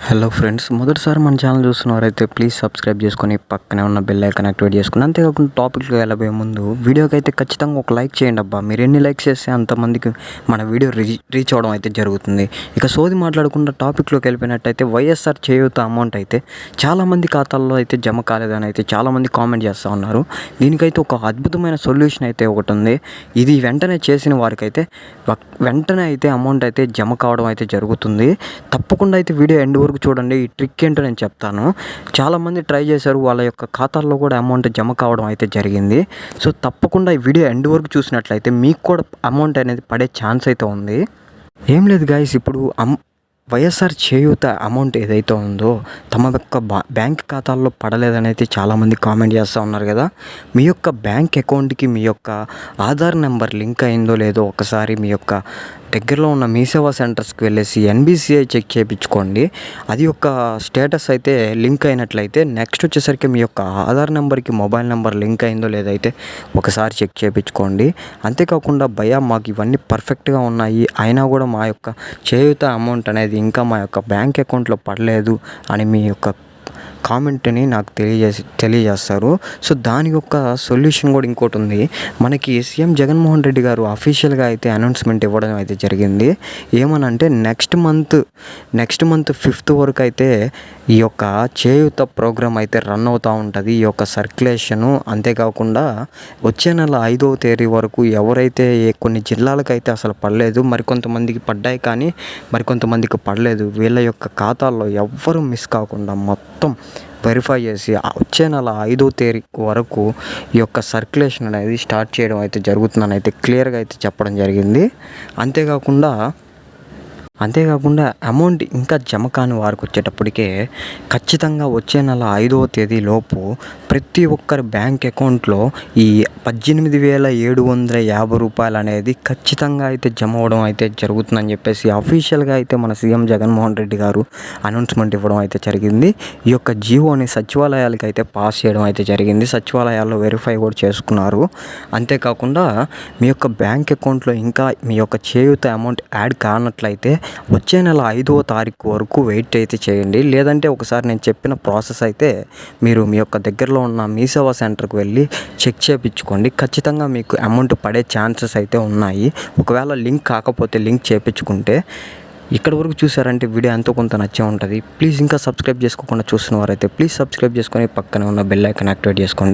Hello friends మొదటిసారి మన channel చూస్తున్నవారైతే please subscribe చేసుకొని పక్కనే ఉన్న బెల్ ఐకాన్ యాక్టివేట్ చేసుకుని అంతేకాకుండా టాపిక్కి వెళ్ళబోయే ముందు వీడియోకి అయితే ఖచ్చితంగా ఒక లైక్ చేయండి అబ్బా. మీరు ఎన్ని లైక్స్ చేస్తే అంతమందికి మన వీడియో రీచ్ రీచ్ అవ్వడం అయితే జరుగుతుంది. ఇక సోది మాట్లాడకుండా టాపిక్లోకి వెళ్ళిపోయినట్టయితే వైఎస్ఆర్ చేయూత అమౌంట్ అయితే చాలామంది ఖాతాల్లో అయితే జమ కాలేదని అయితే చాలామంది కామెంట్ చేస్తూ ఉన్నారు. దీనికైతే ఒక అద్భుతమైన సొల్యూషన్ అయితే ఒకటి ఉంది. ఇది వెంటనే చేసిన వారికైతే వెంటనే అయితే అమౌంట్ అయితే జమ కావడం అయితే జరుగుతుంది. తప్పకుండా అయితే వీడియో ఎండ్ వరకు చూడండి ఈ ట్రిక్ ఏంటో నేను చెప్తాను. చాలామంది ట్రై చేశారు వాళ్ళ యొక్క ఖాతాల్లో కూడా అమౌంట్ జమ కావడం అయితే జరిగింది. సో తప్పకుండా ఈ వీడియో ఎండ్ వరకు చూసినట్లయితే మీకు కూడా అమౌంట్ అనేది పడే ఛాన్స్ అయితే ఉంది. ఏం లేదు గాయస్ ఇప్పుడు అమ్ వైఎస్ఆర్ చేయూత అమౌంట్ ఏదైతే ఉందో తమ యొక్క బ్యాంక్ ఖాతాల్లో పడలేదని అయితే చాలామంది కామెంట్ చేస్తూ ఉన్నారు కదా. మీ యొక్క బ్యాంక్ అకౌంట్కి మీ యొక్క ఆధార్ నెంబర్ లింక్ అయిందో లేదో ఒకసారి మీ యొక్క దగ్గరలో ఉన్న మీ సేవా సెంటర్స్కి వెళ్ళేసి ఎన్బిసిఐ చెక్ చేయించుకోండి. అది యొక్క స్టేటస్ అయితే లింక్ అయినట్లయితే నెక్స్ట్ వచ్చేసరికి మీ యొక్క ఆధార్ నెంబర్కి మొబైల్ నెంబర్ లింక్ అయిందో లేదైతే ఒకసారి చెక్ చేయించుకోండి. అంతేకాకుండా భయ మాకు ఇవన్నీ పర్ఫెక్ట్గా ఉన్నాయి. అయినా కూడా మా యొక్క చేయూత అమౌంట్ అనేది ఇంకా మా యొక్క బ్యాంక్ అకౌంట్లో పడలేదు అని మీ యొక్క కామెంట్ని నాకు తెలియజేసి తెలియజేస్తారు. సో దాని యొక్క సొల్యూషన్ కూడా ఇంకోటి ఉంది. మనకి సీఎం జగన్మోహన్ రెడ్డి గారు అఫీషియల్గా అయితే అనౌన్స్మెంట్ ఇవ్వడం అయితే జరిగింది. ఏమనంటే next month next month fifth వరకు అయితే ఈ యొక్క చేయూత ప్రోగ్రామ్ అయితే రన్ అవుతూ ఉంటుంది. ఈ యొక్క సర్క్యులేషను అంతేకాకుండా వచ్చే నెల ఐదవ తేదీ వరకు ఎవరైతే కొన్ని కొన్ని జిల్లాలకైతే అసలు పడలేదు మరికొంతమందికి పడ్డాయి కానీ మరికొంతమందికి పడలేదు వీళ్ళ యొక్క ఖాతాల్లో ఎవ్వరూ మిస్ కాకుండా మొత్తం వెరిఫై చేసి వచ్చే నెల ఐదో తేదీ వరకు ఈ యొక్క సర్క్యులేషన్ అనేది స్టార్ట్ చేయడం అయితే జరుగుతుందని అయితే క్లియర్గా అయితే చెప్పడం జరిగింది. అంతేకాకుండా అంతేకాకుండా అమౌంట్ ఇంకా జమ కాని వారికి వచ్చేటప్పటికే ఖచ్చితంగా వచ్చే నెల ఐదవ తేదీలోపు ప్రతి ఒక్కరి బ్యాంక్ అకౌంట్లో ఈ పద్దెనిమిది వేల ఏడు వందల యాభై రూపాయలు అనేది ఖచ్చితంగా అయితే జమ అవడం అయితే జరుగుతుందని చెప్పేసి అఫీషియల్గా అయితే మన సీఎం జగన్మోహన్ రెడ్డి గారు అనౌన్స్మెంట్ ఇవ్వడం అయితే జరిగింది. ఈ యొక్క జీవోని సచివాలయాలకి అయితే పాస్ చేయడం అయితే జరిగింది. సచివాలయాల్లో వెరిఫై కూడా చేసుకున్నారు. అంతేకాకుండా మీ యొక్క బ్యాంక్ అకౌంట్లో ఇంకా మీ యొక్క చేయూత అమౌంట్ యాడ్ కానట్లయితే వచ్చే నెల ఐదవ తారీఖు వరకు వెయిట్ అయితే చేయండి. లేదంటే ఒకసారి నేను చెప్పిన ప్రాసెస్ అయితే మీరు మీ యొక్క దగ్గరలో ఉన్న మీ సేవా సెంటర్కి వెళ్ళి చెక్ చేయించుకోండి ఖచ్చితంగా మీకు అమౌంట్ పడే ఛాన్సెస్ అయితే ఉన్నాయి. ఒకవేళ లింక్ కాకపోతే లింక్ చేయించుకుంటే ఇక్కడ వరకు చూసారంటే వీడియో ఎంతో కొంత నచ్చే ఉంటుంది. ప్లీజ్ ఇంకా సబ్స్క్రైబ్ చేసుకోకుండా చూసిన వారైతే ప్లీజ్ సబ్స్క్రైబ్ చేసుకొని పక్కనే ఉన్న బెల్ ఐకాన్ యాక్టివేట్ చేసుకోండి.